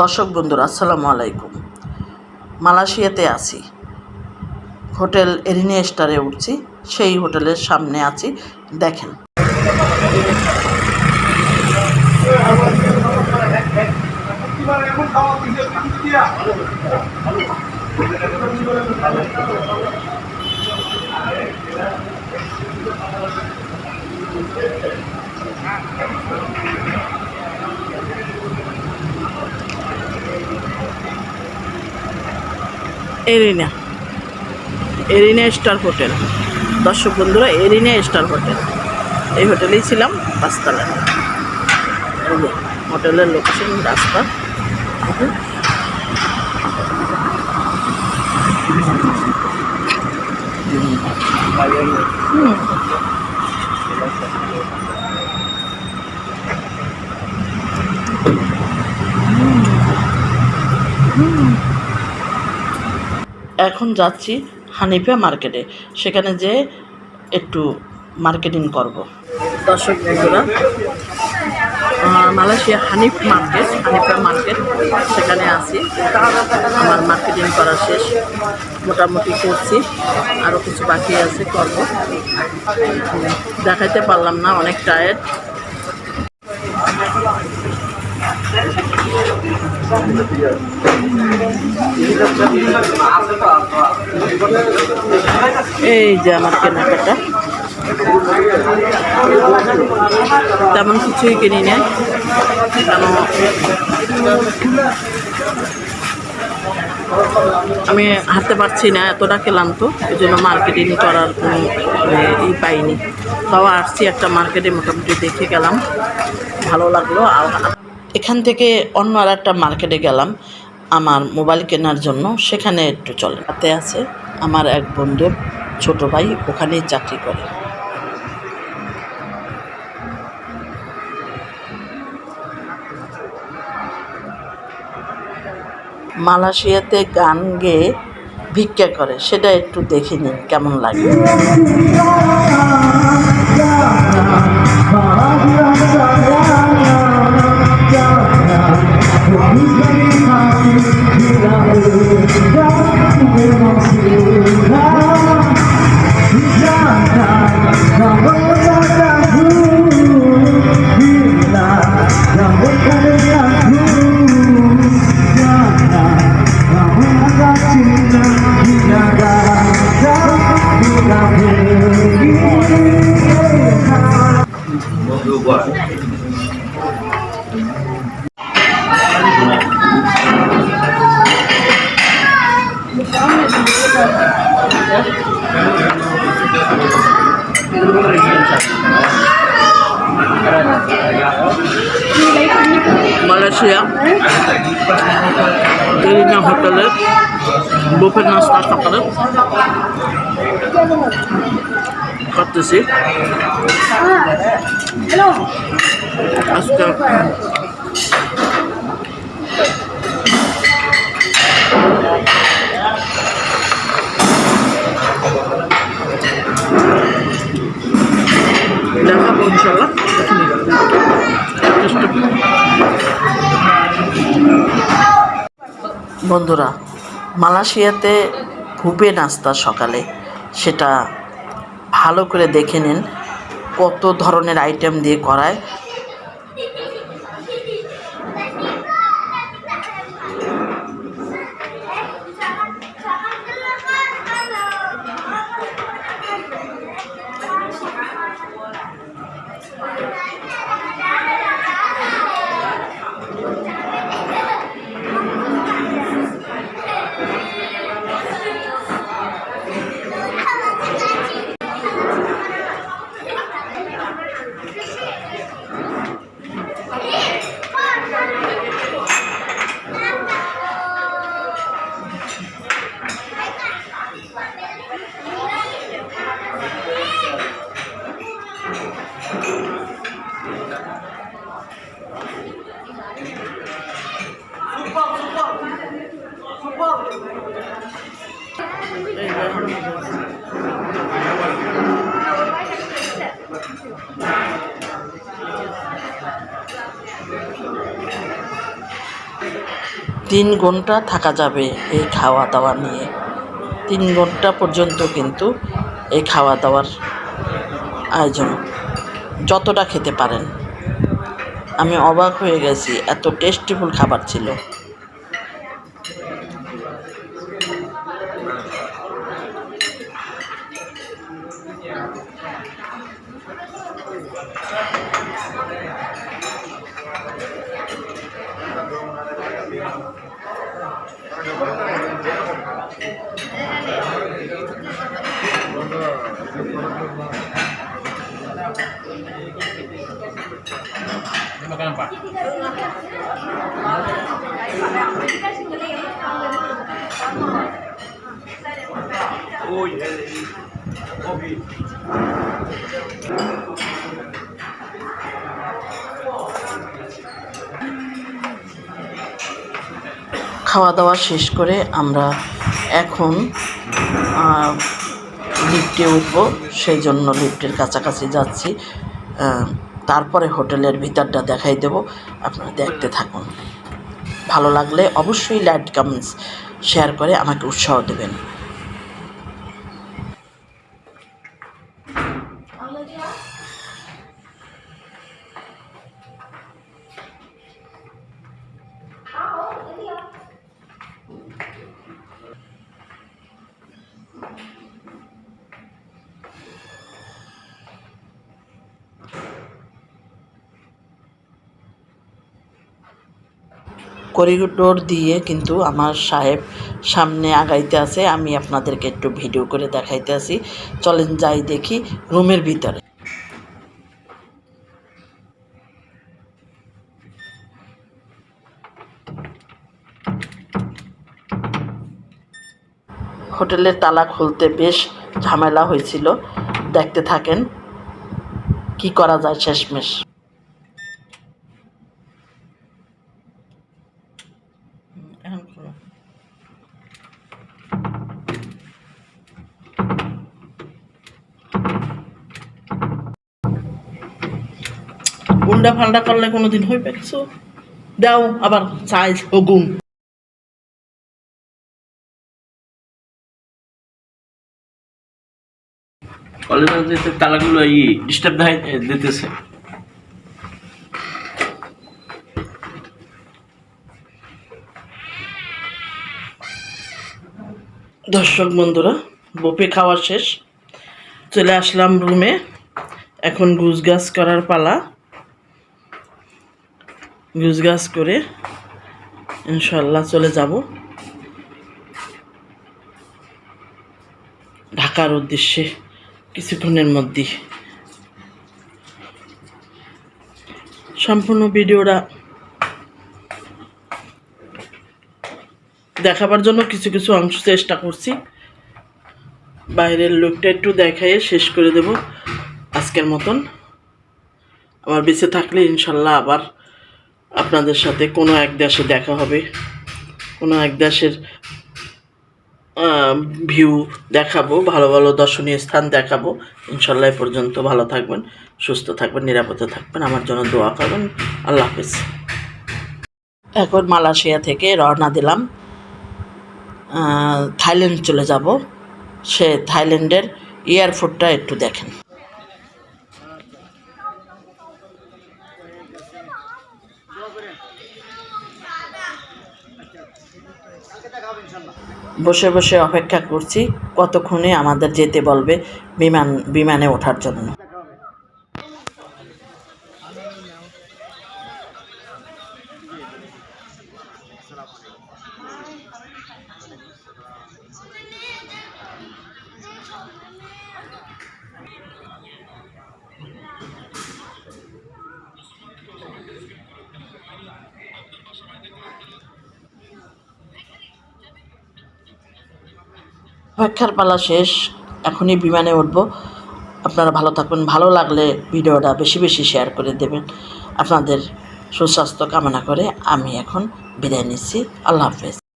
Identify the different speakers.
Speaker 1: দর্শক বন্ধুরা, আসসালামু আলাইকুম। মালয়েশিয়াতে আছি। হোটেল এরিনে স্টারে উঠছি, সেই হোটেলের সামনে আছি। দেখেন। এরিনা। Arena star hotel. দর্শক বন্ধুরা, এরিনা স্টার হোটেল। এই হোটেলেই ছিলাম পাঁচতলা হোটেলের লোকেশন রাস্তা। হুম। এখন যাচ্ছি হানিফা মার্কেটে। সেখানে যে একটু মার্কেটিং করব। দর্শক বন্ধুরা Malaysia Hanif market, Hanifa market, সেখানে আছি। আমার মার্কেটিং করা শেষ। মোটামুটি করছি। আরও কিছু বাকি আছে করব। দেখাইতে পারলাম না, অনেক টায়ার্ড এই যে আমার কেনাকাটা। তেমন কিছুই কিনি না আমি হাঁটতে পারছি না, এতটা খেলাম তো, এই জন্য মার্কেটিং করার কোনো ই পাইনি। তাও আসছি একটা মার্কেটে মোটামুটি দেখে গেলাম। ভালো লাগল, আর এখান থেকে অন্য আর একটা মার্কেটে গেলাম, আমার মোবাইল কেনার জন্য। সেখানে একটু চলে হাতে আছে। আমার এক বন্ধুর ছোট ভাই ওখানেই চাকরি করে। মালয়েশিয়াতে গান গেয়ে ভিক্ষা করে। সেটা একটু দেখে নিন, কেমন লাগে। মালয়েশিয়া এরিনা হোটেলের বুফের নাস্তা সকালে করতেছি আজকে ইনশাল্লাহ বন্ধুরা, মালয়েশিয়াতে ভুপে নাস্তা সকালে। সেটা ভালো করে দেখে নিন, কত ধরনের আইটেম দিয়ে করায়। তিন ঘণ্টা থাকা যাবে এই খাওয়া দাওয়া নিয়ে। তিন ঘণ্টা পর্যন্ত কিন্তু এই খাওয়া দাওয়ার আয়োজন, যতটা খেতে পারেন। আমি অবাক হয়ে গেছি, এত টেস্টিফুল খাবার ছিল।
Speaker 2: Oi, Oh, yeah. Okay.
Speaker 1: খাওয়া দাওয়া শেষ করে আমরা এখন লিফটে উঠব। সেই জন্য লিফটের কাছাকাছি যাচ্ছি। তারপরে হোটেলের ভিতরটা দেখাই দেব। আপনারা দেখতে থাকুন। ভালো লাগলে অবশ্যই লাইট কমেন্টস, শেয়ার করে আমাকে উৎসাহ দেবেন। করিডোর দিয়ে কিন্তু আমার সাহেব সামনে আগাইতে আছে। আমি আপনাদেরকে একটু ভিডিও করে দেখাইতে আছি। চলেন যাই দেখি রুমের ভিতরে। হোটেলের তালা খুলতে বেশ ঝামেলা হয়েছিল। দেখতে থাকেন, কি করা যায় শেষমেশ। উল্টা ফাল্টা করলে কোনোদিন হইবে কিছু দাও আবার সাইজ ও গুণ।
Speaker 2: কলেজে তালাগুলো ই ডিস্টার্ব দিতেছে।
Speaker 1: দর্শক বন্ধুরা বপে খাওয়া শেষ। চলে আসলাম রুমে এখন গুছ গাছ করার পালা। গুছ গাছ করে ইনশাল্লাহ চলে যাব। ঢাকার উদ্দেশ্যে কিছুক্ষণের মধ্যেই। সম্পূর্ণ ভিডিওটা দেখাবার জন্য কিছু কিছু অংশ চেষ্টা করছি। বাইরের লোকটা একটু দেখাইয়ে শেষ করে দেব আজকের মতন। আমার বেঁচে থাকলে ইনশাল্লাহ আবার আপনাদের সাথে কোনো এক দেশে দেখা হবে, কোনো এক দেশের ভিউ দেখাবো, ভালো ভালো দর্শনীয় স্থান দেখাবো। ইনশাল্লাহ পর্যন্ত ভালো থাকবেন, সুস্থ থাকবেন, নিরাপদে থাকবেন। আমার জন্য দোয়া করবেন। আল্লাহ হাফিজ। এখন মালয়েশিয়া থেকে রওনা দিলাম। থাইল্যান্ড চলে যাব। সে থাইল্যান্ডের এয়ারপোর্টটা একটু দেখেন। বসে বসে অপেক্ষা করছি কতক্ষণে আমাদের যেতে বলবে বিমান বিমানে ওঠার জন্য। অপেক্ষার পালা শেষ। এখনই বিমানে উঠব। আপনারা ভালো থাকবেন। ভালো লাগলে ভিডিওটা বেশি বেশি শেয়ার করে দেবেন। আপনাদের সুস্বাস্থ্য কামনা করে আমি এখন বিদায় নিচ্ছি। আল্লাহ হাফেজ।